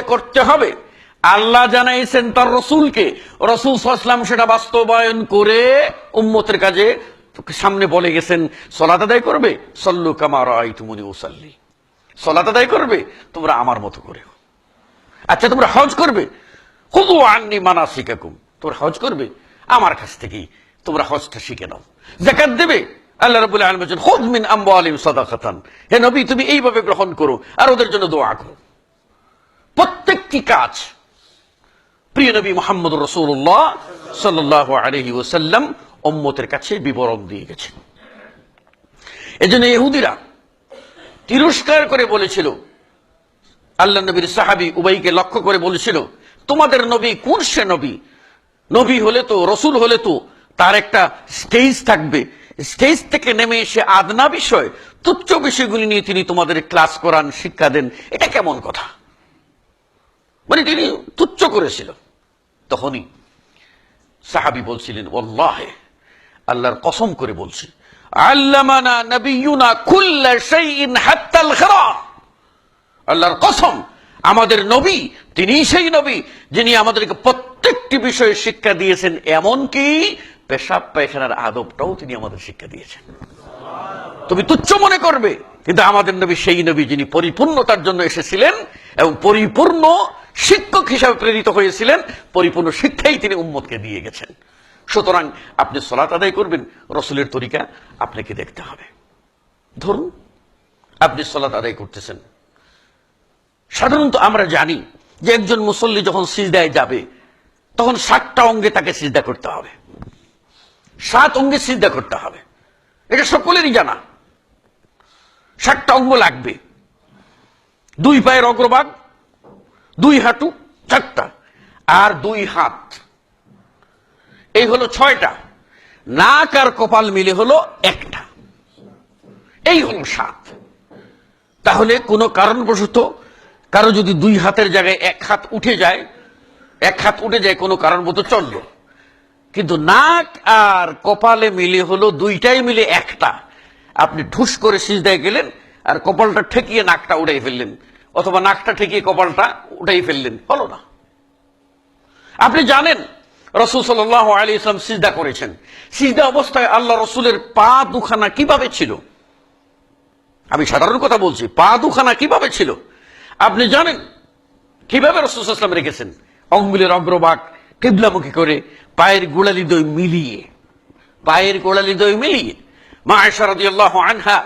করতে হবে। আল্লাহ জানাইছেন তার রসুলকে। রসুল সাল্লাম সেটা বাস্তবায়ন করে উম্মতের কাজে সামনে বলে গেছেন, সলাত আদায় করবে? সল্লু কামার আই তুমুনি ওসাল্লি সলাত আদায় করবে? তোমরা আমার মতো করে আচ্ছা তোমরা হজ করবে? হুদু আননি মানা শিকাকুম তোমরা হজ করবে? আমার কাছ থেকেই তোমরা হজটা শিখে নাও। জাকাত দেবে? আল্লাহ রাবুল আলম মিন আম্বা আলিম সাদাকাতান। হে নবী, তুমি এইভাবে গ্রহণ করো আর ওদের জন্য দোয়া করো। প্রত্যেকটি কাজ। প্রিয় নবী মোহাম্মদ রসুল্লাহ সাল্লাহ আলহি ওসাল্লাম ওম্মতের কাছে বিবরণ দিয়ে গেছেন। এজন্য ইহুদিরা তিরস্কার করে বলেছিল, আল্লাহ নবীর সাহাবি উবাইকে লক্ষ্য করে বলেছিল, তোমাদের নবী কোন সে নবী? নবী হলে তো, রসুল হলে তো তার একটা স্টেজ থাকবে। স্টেজ থেকে নেমে এসে আদনা বিষয়, তুচ্ছ বিষয়গুলি নিয়ে তিনি তোমাদের ক্লাস করান, শিক্ষা দেন। এটা কেমন কথা? মানে তিনি তুচ্ছ করেছিল। তখনই সাহাবি বলছিলেন ওল্লাহে আল্লাহর কসম করে বলছি আল্লাহর কসম, আমাদের নবী, তিনি সেই নবী যিনি আমাদেরকে প্রত্যেকটি বিষয়ে শিক্ষা দিয়েছেন, এমনকি পেশাব পায়খানার আদবটাও তিনি আমাদের শিক্ষা দিয়েছেন। তুমি তুচ্ছ মনে করবে, কিন্তু আমাদের নবী সেই নবী যিনি পরিপূর্ণতার জন্য এসেছিলেন এবং পরিপূর্ণ শিক্ষক হিসাবে প্রেরিত হয়েছিলেন, পরিপূর্ণ শিক্ষাই তিনি উম্মতকে দিয়ে গেছেন। সুতরাং আপনি সলাত আদায় করবেন, রসুলের তরিকা আপনাকে দেখতে হবে। ধরুন, আপনি সলাত আদায় করতেছেন। সাধারণত আমরা জানি যে একজন মুসল্লি যখন সিজদায় যাবে, তখন সাতটা অঙ্গে তাকে সিজদা করতে হবে। সাত অঙ্গে সিজদা করতে হবে। এটা সকলেরই জানা। সাতটা অঙ্গ লাগবে। দুই পায়ের অগ্রভাগ দুই হাঁটু, চারটা। আর দুই হাত। এই হলো ছয়টা। নাক আর কপাল মিলে হলো একটা। এই হলো সাত। তাহলে কোনো কারণবশত কারও যদি দুই হাতের জায়গায় এক হাত উঠে যায়, এক হাত উঠে যায় কোনো কারণবশত চলল। কিন্তু নাক আর কপালে মিলে হলো দুইটাই মিলে একটা। আপনি ঠুস করে সিজদায় গেলেন আর কপালটা ঠেকিয়ে নাকটা উঠাই ফেললেন। অথবা নাকটা ঠেকিয়ে কপালটা উঠাই ফেললেন। হলো না। আপনি জানেন, রসুল সাল আলী ইসলাম সিজদা করেছেন। সিজদা অবস্থায় আল্লাহ রসুলের পা দুখানা কীভাবে ছিল? আমি সাধারণ কথা বলছি, পা দুখানা কীভাবে ছিল? আপনি জানেন, কীভাবে রসুলাম রেখেছেন? অঙ্গুলের অগ্রভাগ কিবলামুখী করে পায়ের গোড়ালি দই মিলিয়ে, পায়ের গোড়ালি দই মিলিয়ে। মা আয়সারদিয়াল্লাহ আনহা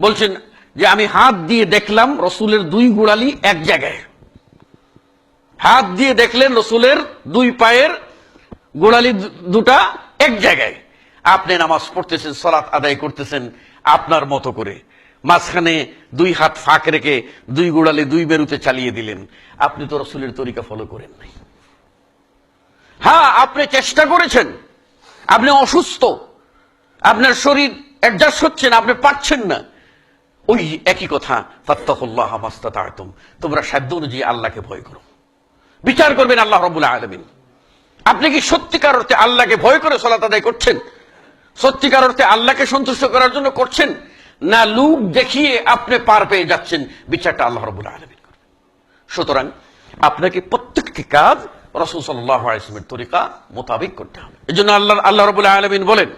বলছেন যে আমি হাত দিয়ে দেখলাম রসুলের দুই গোড়ালি এক জায়গায়। হাত দিয়ে দেখলেন রসুলের দুই পায়ের গোড়ালি দুটা এক জায়গায়। আপনি নামাজ পড়তেছেন, সলাৎ আদায় করতেছেন আপনার মতো করে। মাঝখানে দুই হাত ফাঁক রেখে দুই গোড়ালি দুই বেরুতে চালিয়ে দিলেন। আপনি তো রসুলের তরিকা ফলো করেন নাই। হ্যাঁ আপনি চেষ্টা করেছেন। আপনি অসুস্থ। আপনার শরীর অ্যাডজাস্ট হচ্ছে না, আপনি পারছেন না। ওই একই কথা, ফাত্তাহুল্লাহ মাস্তাতাতুম। তোমরা সাধ্য অনুযায়ী আল্লাহকে ভয় করো। বিচার করবেন আল্লাহ রবুল্লা আলমিন। আপনি কি সত্যিকার অর্থে আল্লাহকে ভয় করে সলাত আদায় করছেন? সত্যিকার অর্থে আল্লাহকে সন্তুষ্ট করার জন্য করছেন? না লুক দেখিয়ে আপনি পার পেয়ে যাচ্ছেন? বিচারটা আল্লাহ রবুল্লা আলমিন করবেন। সুতরাং আপনাকে প্রত্যেকটি কাজ রসুল সাল্লাহমের তরিকা মোতাবিক করতে হবে। এই জন্য আল্লাহ আল্লাহ রবুল্লা আলমিন বলেন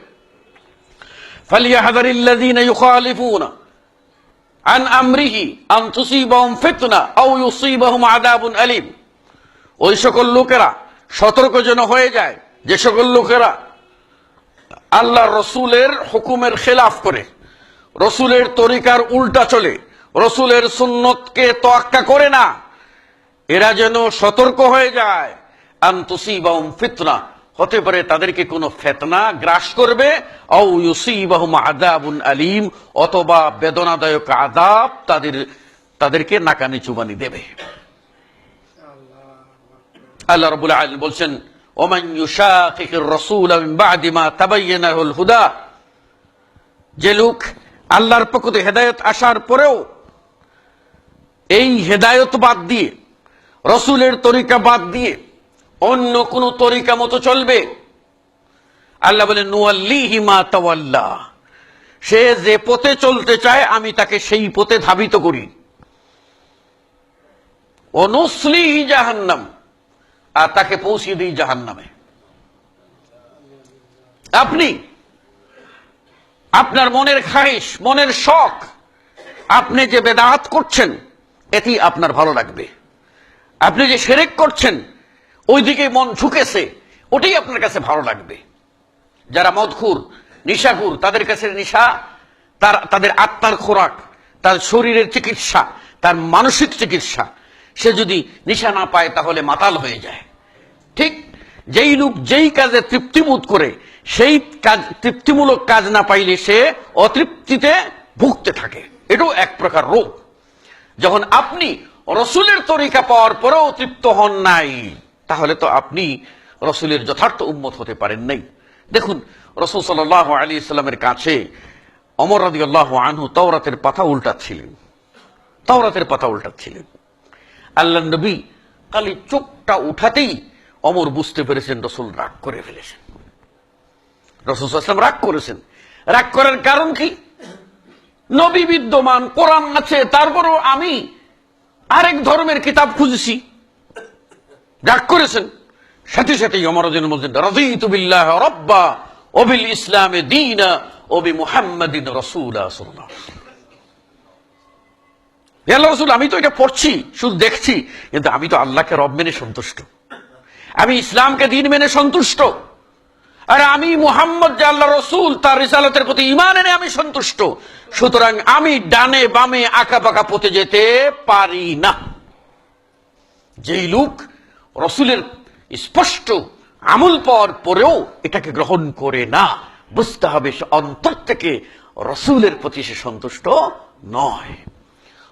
ফালিয়া হাজার ইউখালিফুনা। আন আমরিহি আন তুসিবাহুম ফিতনা আও ইউসিবাহুম আযাবুন আলিম। ওই সকল লোকেরা সতর্ক যেন হয়ে যায়, যে সকল লোকেরা আল্লাহ রসুলের হুকুমের খেলাফ করে, রসুলের তরিকার উল্টা চলে, রসুলের সুন্নতকে তোয়াক্কা করে না, এরা যেন সতর্ক হয়ে যায়। আন্তসিবাউম ফিতনা হতে পারে তাদেরকে কোনো ফেতনা গ্রাস করবে আলিম, অথবা বেদনাদায়ক আদাব তাদের, তাদেরকে নাকানি চুবানি দেবে। আল্লাহ রাব্বুল আলামিন বলছেন, ওমান রাসূল হুদা যে লোক আল্লাহর পক্ষ হেদায়েত আসার পরেও এই হেদায়েত বাদ দিয়ে, রসুলের তরিকা বাদ দিয়ে অন্য কোন তরিকা মতো চলবে। আল্লাহ বলে নুয়াল্লিহি তাওয়াল্লা। সে যে পথে চলতে চায়, আমি তাকে সেই পথে ধাবিত করি। অনুসলি জাহান্নাম। আর তাকে পৌঁছিয়ে দিই জাহান্নামে। আপনি, আপনার মনের খাইশ মনের শখ, আপনি যে বেদাত করছেন, এটি আপনার ভালো লাগবে। আপনি যে সেরেক করছেন ওইদিকে মন ঝুঁকেছে ওটাই আপনার কাছে ভালো লাগবে। যারা মদখুর, নিশাখুর, তাদের কাছে নিশা, তার, তাদের আত্মার খোরাক, তার শরীরের চিকিৎসা, তার মানসিক চিকিৎসা, সে যদি নিশা না পায় তাহলে মাতাল হয়ে যায়। ঠিক যেই লোক যেই কাজে তৃপ্তিবোধ করে, সেই কাজ, তৃপ্তিমূলক কাজ না পাইলে সে অতৃপ্তিতে ভুগতে থাকে। এটাও এক প্রকার রোগ। যখন আপনি রসুলের তরিকা পাওয়ার পরেও তৃপ্ত হন নাই তাহলে তো আপনি রসুলের যথার্থ উন্মত হতে পারেন নাই। দেখুন, রসুল সাল আলী ইসলামের কাছে অমর রাদি আল্লাহ আনহু তওরাতের পাতা উল্টাচ্ছিলেন। তওরাতের পাতা উল্টাচ্ছিলেন। আল্লাহ নবী খালি চোখটা উঠাতেই অমর বুঝতে পেরেছেন রসুল রাগ করে ফেলেছেন। রসুল রাগ করেছেন। রাগ করার কারণ কি? নবী বিদ্যমান, কোরআন আছে, তারপরও আমি আরেক ধর্মের কিতাব খুঁজেছি। রাগ করেছেন। সাথে সাথেই অমরদিন বলছেন রাজিত রব্বা অবিল ইসলামে দিনা অবি মুহাম্মাদিন রসুলা আল্লাহ রসুল, আমি তো এটা পড়ছি, শুধু দেখছি, কিন্তু আমি তো আল্লাহকে রব মেনে সন্তুষ্ট। আমি ইসলামকে দিন মেনে সন্তুষ্ট। আর আমি মুহাম্মদ আল্লাহ রসুল, তার রিসালতের প্রতি ইমান এনে আমি সন্তুষ্ট। সুতরাং আমি ডানে বামে আঁকা পাকা পথে যেতে পারি না। যেই লোক রসুলের স্পষ্ট আমল পাওয়ার পরেও এটাকে গ্রহণ করে না। বুঝতে হবে সে অন্তর থেকে রসুলের প্রতি সে সন্তুষ্ট নয়।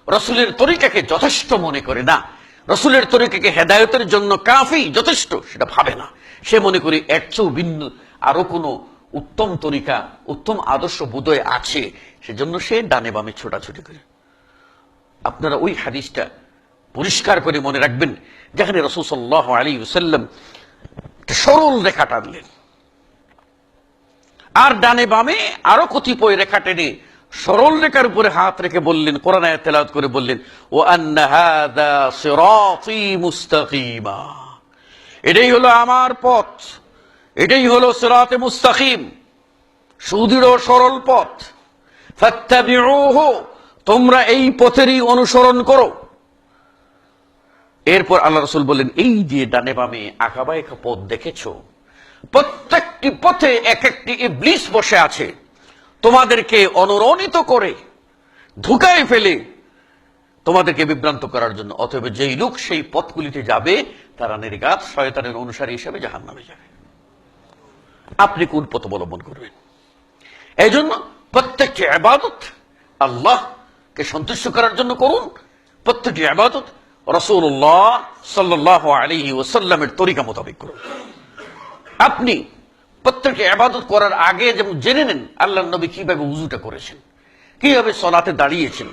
রসুলের তরিকাকে যথেষ্ট মনে করে না। রসুলের তরিকাকে হেদায়তের জন্য কাফি যথেষ্ট, সেটা ভাবে না। সে মনে করি এর চেয়েও ভিন্ন আরও কোনো উত্তম তরিকা, উত্তম আদর্শ বোধয় আছে। সেজন্য সে ডানে বামে ছোটাছুটি করে। আপনারা ওই হাদিসটা পরিষ্কার করে মনে রাখবেন, যেখানে রসুল সাল্লাহ আলী সাল্লাম সরল রেখা টানলেন। আর ডানে বামে আরও কতিপয় রেখা টেনে সরল রেখার উপরে হাত রেখে বললেন, কোরআন তেলাওয়াত করে বললেন ও এটাই হলো আমার পথ, এটাই হলো সিরাতে মুস্তাকিম, সুদৃঢ় সরল পথ। তোমরা এই পথেরই অনুসরণ করো। এরপর আল্লাহ রসুল বললেন, এই যে ডানে বামে আঁকাবা একা পথ দেখেছ, প্রত্যেকটি পথে এক একটি ইবলিস বসে আছে। তোমাদেরকে অনুরণিত করে, ধুকায় ফেলে তোমাদেরকে বিভ্রান্ত করার জন্য। অতএব যেই লোক সেই পথগুলিতে যাবে, তারা নির্গাত শয়তানের অনুসারী হিসেবে জাহান নামে যাবে। আপনি কোন পথ অবলম্বন করবেন? এই জন্য প্রত্যেকটি আবাদত আল্লাহকে সন্তুষ্ট করার জন্য করুন। প্রত্যেকটি আবাদত রসুল্লাহ সাল্লাহ আলী ওসাল্লামের তরিকা মোতাবেক করুন। আপনি প্রত্যেকটি আবাদত করার আগে যেমন জেনে নেন আল্লাহ নবী কীভাবে উজুটা করেছেন, কীভাবে সলাতে দাঁড়িয়েছেন,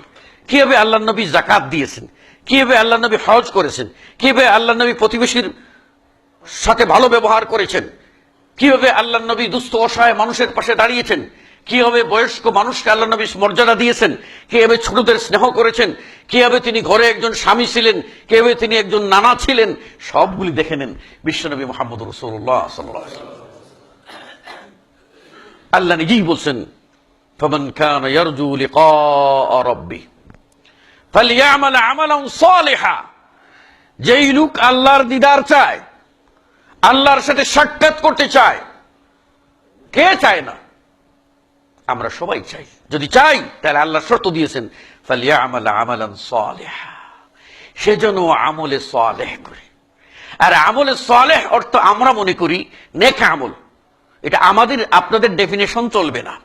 কীভাবে আল্লাহ নবী জাকাত দিয়েছেন, কীভাবে আল্লাহ নবী হজ করেছেন, কীভাবে আল্লাহ নবী প্রতিবেশীর সাথে ভালো ব্যবহার করেছেন, কীভাবে আল্লাহ নবী দুস্থ অসহায় মানুষের পাশে দাঁড়িয়েছেন কিভাবে বয়স্ক মানুষকে আল্লাহ নবী মর্যাদা দিয়েছেন কিভাবে ছোটদের স্নেহ করেছেন কিভাবে তিনি ঘরে একজন স্বামী ছিলেন কিভাবে তিনি একজন নানা ছিলেন সবগুলি দেখে নেন বিশ্বনবী মোহাম্মদ রসুল্লাহ সাল্লাহ আল্লাহ নিজেই বলছেন فمن كان يرجو لقاء ربه فليعمل عملا صالحا যেই লোক আল্লাহর দিদার চায় আল্লাহর সাথে সাক্ষাৎ করতে চায় কে চায় না আমরা সবাই চাই। যদি চাই, তাহলে আল্লাহ শর্ত দিয়েছেন ফালিয়ামাল আমালান সালেহা। সে যেন আমলে সালেহ করে। আর আমলে সালেহ অর্থ আমরা মনে করি নেক আমল। এটা আমাদের, আপনাদের ডেফিনেশন চলবে না।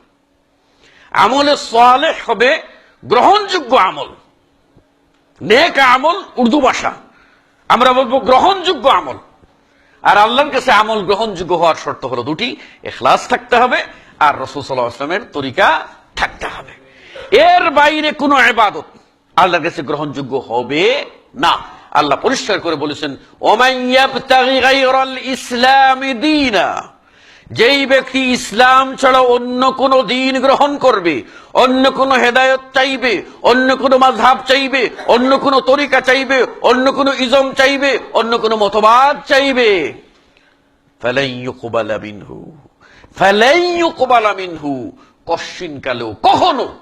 আমলে সালেহ হবে গ্রহণযোগ্য আমল। নেক আমল উর্দু ভাষা। আমরা বলব গ্রহণযোগ্য আমল। আর আল্লাহর কাছে আমল গ্রহণযোগ্য হওয়ার শর্ত হলো দুটি, এখলাস থাকতে হবে আর রসুল সাল্লাহ আসলামের তরিকা থাকতে হবে। এর বাইরে কোনো এবাদত আল্লাহর কাছে গ্রহণযোগ্য হবে না। আল্লাহ পরিষ্কার করে বলেছেন যেই ব্যক্তি ইসলাম ছাড়া অন্য কোন দিন গ্রহণ করবে, অন্য কোন হেদায়ত চাইবে, অন্য কোন মাঝহাব চাইবে, অন্য কোন তরিকা চাইবে, অন্য কোন ইজম চাইবে, অন্য কোন মতবাদ চাইবে ফালাই মিনহু, কশ্চিন কালেও কখনো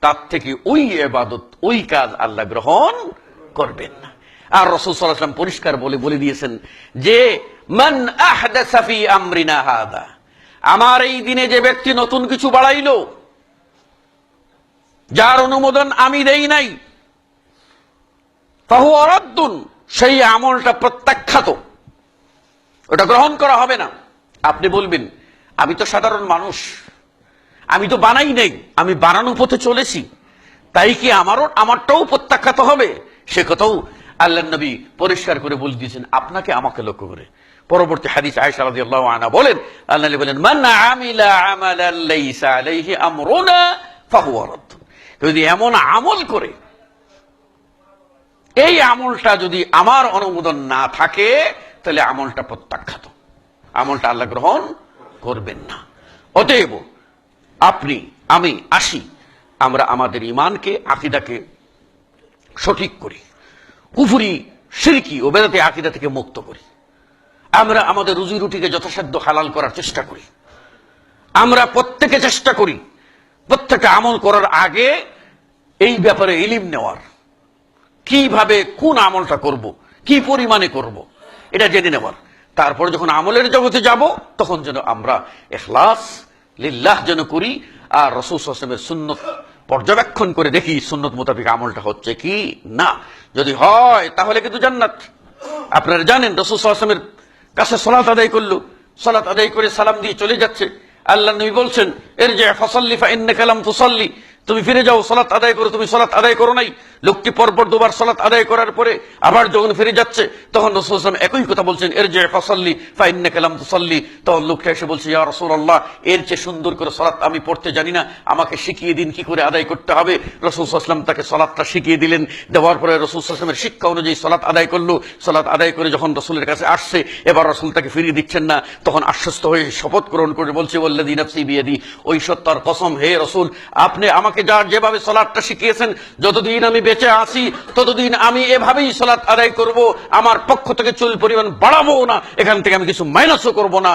তার থেকে ওই এবাদত, ওই কাজ আল্লাহ গ্রহণ করবেন না। আর রসুল পরিষ্কার বলে বলে দিয়েছেন যে, মান আহদাসা আমরিনা হাদা। আমার এই দিনে যে ব্যক্তি নতুন কিছু বাড়াইলো, যার অনুমোদন আমি দেই নাই তাহু অরাদ্দুন সেই আমলটা প্রত্যাখ্যাত। ওটা গ্রহণ করা হবে না। আপনি বলবেন আমি তো সাধারণ মানুষ। আমি তো বানাই নাই। আমি বানানো পথে চলেছি। তাই কি আমারও, আমারটাও প্রত্যাখ্যাত হবে? সে কথাও আল্লাহ নবী পরিষ্কার করে বলে দিয়েছেন। আপনাকে আমাকে লক্ষ্য করে। পরবর্তী হাদিস আয়েশা বলেন, আল্লাহ নবী বলেন, মান আমিলা লাইসা আলাইহি আমরুনা ফাহুয়া যদি এমন আমল করে, এই আমলটা যদি আমার অনুমোদন না থাকে, তাহলে আমলটা প্রত্যাখ্যাত। আমলটা আল্লাহ গ্রহণ করবেন না। অতএব আপনি, আমি আসি। আমরা আমাদের ইমানকে আকিদাকে সঠিক করি। কুফুরি, সিরকি ও বেদাতে আকিদা থেকে মুক্ত করি। আমরা আমাদের রুজি রুটিকে যথাসাধ্য হালাল করার চেষ্টা করি। আমরা প্রত্যেকে চেষ্টা করি প্রত্যেকে আমল করার আগে এই ব্যাপারে ইলিম নেওয়ার। কীভাবে কোন আমলটা করব, কি পরিমাণে করব, এটা জেনে নেওয়ার। তারপর যখন আমলের জগতে যাব, তখন যেন আমরা এখলাস লিল্লাহ যেন করি, আর রসুল আসলামের সুন্নত পর্যবেক্ষণ করে দেখি, সুন্নত মোতাবেক আমলটা হচ্ছে কি? না। যদি হয়, তাহলে কিন্তু জান্নাত। আপনারা জানেন, রসুল আসলামের কাছে সলাত আদায় করল। সলাত আদায় করে সালাম দিয়ে চলে যাচ্ছে। আল্লাহ নবী বলছেন এর যে ফসল্লি ফা ইন্নে কালাম তুসল্লি। তুমি ফিরে যাও, সলাত আদায় করো। তুমি সলাত আদায় করো নাই। লোকটি পরপর দুবার সলাত আদায় করার পরে আবার যখন ফিরে যাচ্ছে, তখন রসুলাম একই কথা বলছেন এর যে ফসল্লি ফাইন্নে কালাম তুসল্লি। তখন লোকটা এসে বলছে, ইয়া রসুল্লাহ এর চেয়ে সুন্দর করে সলাত আমি পড়তে জানি না, আমাকে শিখিয়ে দিন কি করে আদায় করতে হবে। রসুল আসলাম তাকে সলাতটা শিখিয়ে দিলেন, দেওয়ার পরে রসুল আসলামের শিক্ষা অনুযায়ী সলাত আদায় করল। সলাত আদায় করে যখন রসুলের কাছে আসছে, এবার রসুল তাকে ফিরিয়ে দিচ্ছেন না, তখন আশ্বস্ত হয়ে শপথ গ্রহণ করে বলছে বললে দিন আপসি বিয়ে দি ওই সত্তার কসম, হে রসুল, আপনি আমাকে যার যেভাবে সলাদটা শিখিয়েছেন, যতদিন আমি বেঁচে আছি, ততদিন আমি এভাবেই সলাৎ আদায় করব, আমার পক্ষ থেকে চুল পরিমাণ বাড়াবো না, এখান থেকে আমি কিছু মাইনাসও করব না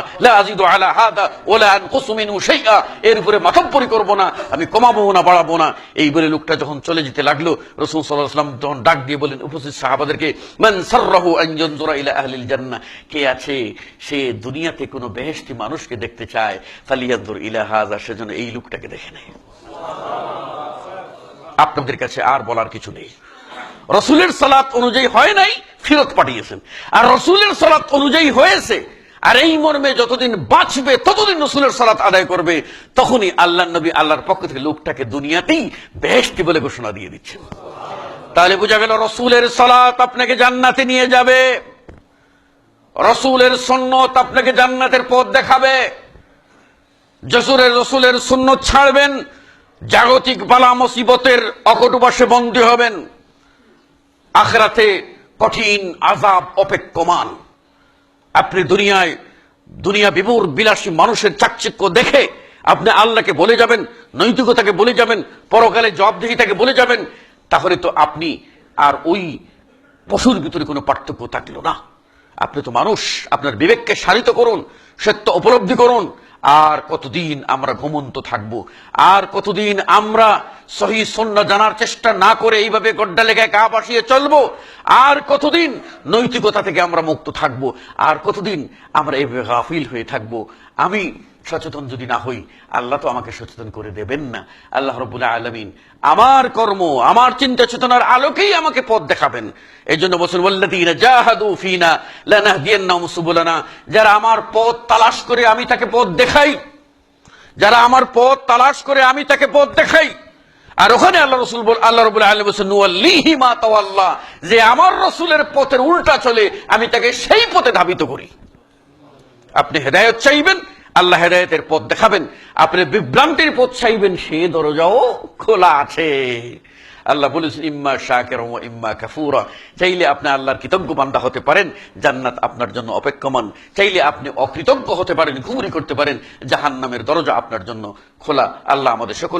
আলা হাদা, ওলা এর উপরে মাথাপ্পরি করব না, আমি কমাবো না, বাড়াবো না। এই বলে লোকটা যখন চলে যেতে লাগল, রাসূল ওয়াসাল্লাম তখন ডাক দিয়ে বলেন উপস্থিত সাহাবাদেরকে কে আছে সে দুনিয়াতে কোনো বেহেশতি মানুষকে দেখতে চায় ফালিয়ানজুর ইলা সেজন্য এই লোকটাকে দেখে নেয়। আপনাদের কাছে আর বলার কিছু নেই। রসুলের সালাত অনুযায়ী হয় নাই, ফেরত পাঠিয়েছেন। আর রসুলের সালাত অনুযায়ী হয়েছে, আর এই মর্মে যতদিন বাঁচবে, ততদিন রসুলের সালাত আদায় করবে, তখনই আল্লাহ নবী আল্লাহর পক্ষ থেকে লোকটাকে দুনিয়াতেই বেহেশতি বলে ঘোষণা দিয়ে দিচ্ছেন তাহলে বোঝা গেল রসুলের সালাত আপনাকে জান্নাতে নিয়ে যাবে। রসুলের সন্ন্যত আপনাকে জান্নাতের পথ দেখাবে। জসুরের রসুলের সুন্নত ছাড়বেন জাগতিক বালা মুসিবতের অকটুবাসে বন্দী হবেন। আখরাতে কঠিন আজাব অপেক্ষমান। আপনি দুনিয়ায়, দুনিয়া বিমূর বিলাসী মানুষের চাকচিক্য দেখে আপনি আল্লাহকে বলে যাবেন, নৈতিকতাকে বলে যাবেন, পরকালে জবাবদিহিতাকে বলে যাবেন, তাহলে তো আপনি আর ওই পশুর ভিতরে কোনো পার্থক্য থাকল না। আপনি তো মানুষ, আপনার বিবেককে সারিত করুন, সত্য উপলব্ধি করুন আর কতদিন আমরা ঘুমন্ত থাকব? আর কতদিন আমরা সহি সন্না জানার চেষ্টা না করে এইভাবে গড্ডা লেগায় গা বাসিয়ে চলবো? আর কতদিন নৈতিকতা থেকে আমরা মুক্ত থাকব? আর কতদিন আমরা এইভাবে গাফিল হয়ে থাকব? আমি সচেতন যদি না হই, আল্লাহ তো আমাকে সচেতন করে দেবেন না। আল্লাহ রবুল্লাহ আলমিন আমার কর্ম, আমার চিন্তা চেতনার আলোকেই আমাকে পথ দেখাবেন। এই জন্য বলছেন যারা আমার পথ তালাশ করে আমি তাকে পথ দেখাই, যারা আমার পথ তালাশ করে আমি তাকে পথ দেখাই। আর ওখানে আল্লাহ রসুল আল্লাহ রবুল আলম বলছেন নুয়াল্লিহি মা যে আমার রসুলের পথের উল্টা চলে আমি তাকে সেই পথে ধাবিত করি। আপনি হেদায়ত চাইবেন আল্লাহ হেদায়তের পথ দেখাবেন, আপনি বিভ্রান্তির পথ চাইবেন, সে দরজাও খোলা আছে। আল্লাহ বলেছেন, ইম্মা শাকের ইম্মা কাফুরা। চাইলে আপনি আল্লাহর কৃতজ্ঞ বান্দা হতে পারেন, জান্নাত আপনার জন্য অপেক্ষমান। চাইলে আপনি অকৃতজ্ঞ হতে পারেন, ঘুমরি করতে পারেন জাহান নামের দরজা আপনার জন্য খোলা। আল্লাহ আমাদের সকল